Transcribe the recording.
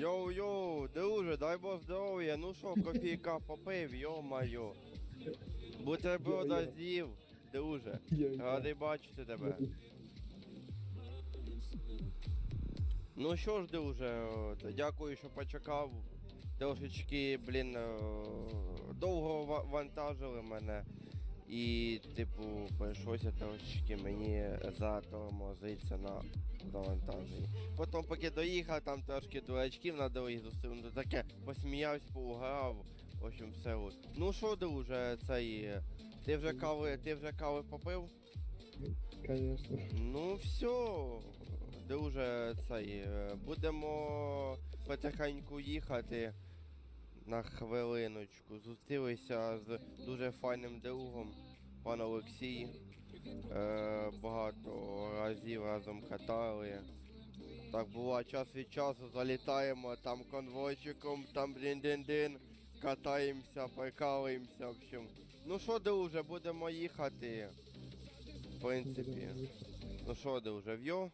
Йоу-йоу, друже, дай Бог здоров'я, ну що, кофійка попив, йо-майо. Бутерброда з'їв, друже. Радий бачити тебе. Ну що ж, друже, дякую, що почекав. Трошечки, блін, е, довго ва- вантажили мене. І, типу, прийшлося трошечки мені затормозитися на завантаженні. Потім, поки доїхав, там трошки дурачків на дорозі зустрів, ну таке посміявся, поуграв. В общем, все от. Ну що, друже, цей. Ти вже кави, ти вже кави попив? Конечно. Ну все, друже, цей. е, Будемо потихеньку їхати на хвилиночку. Зустрілися з дуже файним другом, пан Олексій. Е, багато разів разом катали. Так буває час від часу залітаємо там конвойчиком, там дин-дин-дин, катаємося, прикалуємося, в общем. Ну що, друже, будемо їхати. В принципі. Ну що, друже, в'йо?